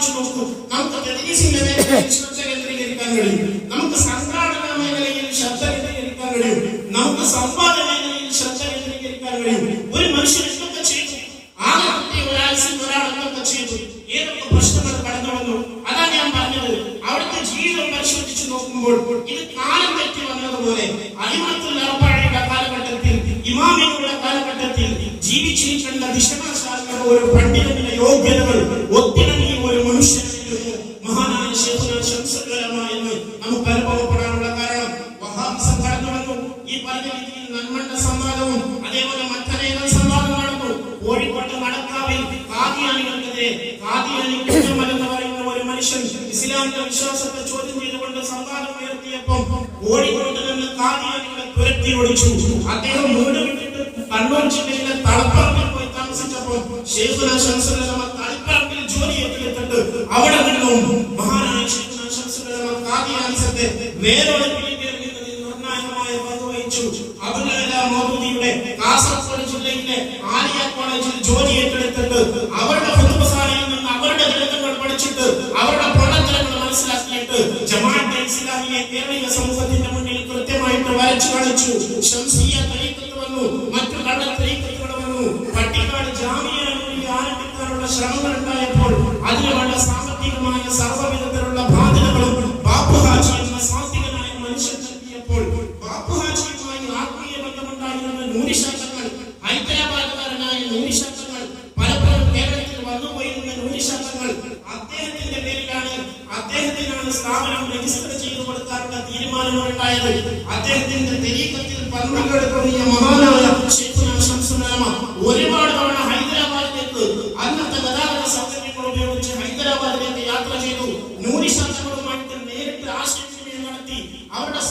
ആലോചിച്ച് നോക്കൂ. നമുക്ക് മേഖലയിൽ ശ്രദ്ധ കേന്ദ്രീകരിക്കാൻ കഴിയും. നമുക്ക് സംഘാടന മേഖലയിൽ ശ്രദ്ധ കേന്ദ്രീകരിക്കാൻ കഴിയും. നമുക്ക് സംവാദ മേഖലയിൽ ശ്രദ്ധ കേന്ദ്രീകരിക്കാൻ കഴിയും. ഒരു മനുഷ്യൻ എന്തൊക്കെ ചെയ്തു? ആകെ കിട്ടിയ ഒരാഴ്ചയിൽ ഒരാൾ എന്തൊക്കെ ചെയ്തു? ഏതൊക്കെ പ്രശ്നങ്ങൾ കടന്നു വന്നു അതാ ഞാൻ പറഞ്ഞത്. അവിടുത്തെ ജീവിതം പരിശോധിച്ച് നോക്കുമ്പോൾ ഇത് കാലം തെറ്റി വന്നതുപോലെ അറബാഴയുടെ കാലഘട്ടത്തിൽ ഇമാമികളുടെ കാലഘട്ടത്തിൽ ജീവിച്ചിരിക്കേണ്ട ദിശനാശാലുള്ള ഒരു പണ്ഡിതന്റെ യോഗ്യതകൾ ഒത്തിണങ്ങിയ ഒരു മനുഷ്യനായിരുന്നു മഹാനായ എന്ന് നമുക്ക് അനുഭവപ്പെടാനുള്ള കാരണം വഹാബ് കടന്നു വന്നു ഈ പറഞ്ഞ രീതിയിൽ നന്മണ്ട സംവാദവും അതേപോലെ മറ്റനേകം സംവാദം നടന്നു കോഴിക്കോട്ട് നടക്കാവിൽ കാദിയാനികൾക്കെതിരെ കാദിയാനി കുറ്റമല്ലെന്ന് പറയുന്ന ഒരു മനുഷ്യൻ ഇസ്ലാമിന്റെ വിശ്വാസത്തെ ചോദ്യം ചെയ്തുകൊണ്ട് സംവാദം ഉയർത്തിയപ്പോൾ കോഴിക്കോട്ട് നിന്ന് കാതിയാനികളെ തുരത്തി ഒളിച്ചു. അദ്ദേഹം വീട് വിട്ടിട്ട് കണ്ണൂർ ജില്ലയിലെ തളപ്പറമ്പിൽ പോയി താമസിച്ചപ്പോൾ ഷെയ്ഖുന ശംസുലമ ഏറ്റെടുത്തിട്ട് അവിടെ നിന്നും മഹാനായ പിടികേറുന്നതിൽ നിർണായകമായ പങ്ക് വഹിച്ചു. അബുലല മോദൂദിയുടെ കാസർഗോഡ് ജില്ലയിലെ ആലിയ കോളേജിൽ ജോലി ഏറ്റെടുത്തിട്ട് അവരുടെ ഫുതുബസാലയിൽ നിന്ന് അവരുടെ ഗ്രന്ഥങ്ങൾ പഠിച്ചിട്ട് അവരുടെ പ്രവർത്തനങ്ങൾ മനസ്സിലാക്കിയിട്ട് ജമാഅത്തെ ഇസ്ലാമിയെ കേരളീയ സമൂഹത്തിന്റെ മുന്നിൽ കൃത്യമായിട്ട് വരച്ചു കാണിച്ചു. ഷംസിയ തരീക്കത്ത് മറ്റു കള്ള തരീക്കത്തുകൾ വന്നു. പട്ടിക്കാട് ശ്രമങ്ങൾ ഉണ്ടായപ്പോൾ അതിന് വേണ്ട സാമ്പത്തികമായ സർവവിധത്തിലുള്ള ബാധ്യതകളും ബാപ്പു ഹാജി എന്ന സാത്വികനായ മനുഷ്യൻ നൽകിയപ്പോൾ ബാപ്പു ഹാജിയുമായി ആത്മീയ ബന്ധമുണ്ടായിരുന്ന നൂരിശാഖകൾ ഹൈദരാബാദുകാരനായ നൂരിശാഖകൾ പലപ്പോഴും കേരളത്തിൽ വന്നുപോയിരുന്ന നൂരിശാഖകൾ അദ്ദേഹത്തിന്റെ പേരിലാണ് അദ്ദേഹത്തിനാണ് സ്ഥാപനം രജിസ്റ്റർ ചെയ്തു കൊടുക്കാനുള്ള തീരുമാനമുണ്ടായത് അദ്ദേഹത്തിന്റെ തെരീക്കത്തിൽ പങ്കെടുക്കുന്ന മഹാനായ ഒരുപാട്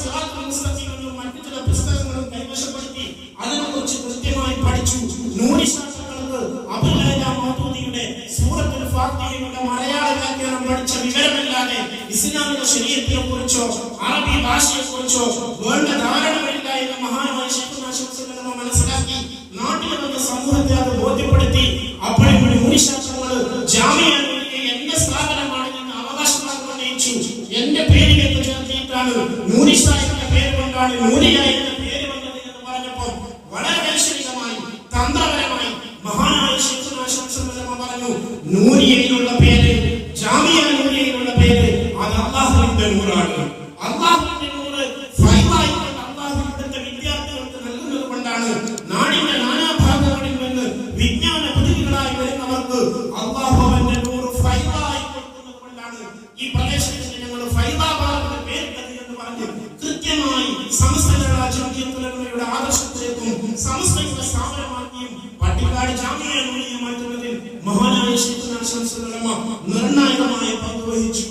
മുസ്തഖീമിലും മറ്റു ചില പുസ്തകങ്ങളും കൈവശപ്പെടുത്തി അതിനെക്കുറിച്ച് കൃത്യമായി പഠിച്ചു നൂരിശാഖകൾക്ക് അബുലൈല മൗദൂദിയുടെ സൂറത്തുൽ ഫാത്തിഹയുടെ മലയാള വ്യാഖ്യാനം പഠിച്ച വിവരമില്ലാതെ ഇസ്ലാമിക ശരീരത്തിനെ കുറിച്ചോ അറബി ഭാഷയെ കുറിച്ചോ വേണ്ട ധാരണകളില്ല എന്ന് മഹാനായ ശൈഖുന ശംസുലമ മനസ്സിലാക്കി നാട്ടിൽ സമൂഹത്തെ അത് ബോധ്യപ്പെടുത്തി അപ്പോഴും ജാമ്യ ചേർത്തിയിട്ടാണ് എന്ന പേര് കൊണ്ടാണ് നൂരിയ എന്ന പേര് വന്നത് എന്ന് പറഞ്ഞപ്പോൾ വളരെ വൈശ്വികമായി തന്ത്രപരമായി മഹാനായ ശത്രുനാശംസമ പറഞ്ഞു നൂരിയയിലുള്ള പേര് ജാമിയ നൂരിയയിലുള്ള പേര് അത് അള്ളാഹുവിന്റെ നൂറാണ്. അള്ളാഹുവിന്റെ നൂറ് ഫൈവായിക്കൊണ്ട് അള്ളാഹു ഇവിടുത്തെ വിദ്യാർത്ഥികൾക്ക് നൽകുന്നത് കൊണ്ടാണ് നാടിന്റെ നാനാഭാഗങ്ങളിൽ നിന്ന് വിജ്ഞാന പ്രതിനിധികളായി വരുന്നവർക്ക് അള്ളാഹു അവന്റെ നൂറ് ഫൈവായി കൊടുക്കുന്നത് കൊണ്ടാണ് ഈ പ്രദേശത്തിന് ഞങ്ങൾ ഫൈവാബാദിന്റെ പേരിട്ടത് എന്ന് പറഞ്ഞ് കൃത്യമായി കേരള ജംഇയ്യത്തുലമയുടെ ആദർശത്തിലേക്കും സമസ്തയുടെ സ്ഥാപനമാക്കിയും പട്ടിക്കാട് ജാമ്യ മാറ്റുന്നതിൽ മഹാനായ ഉലമ നിർണായകമായ പങ്ക് വഹിച്ചു.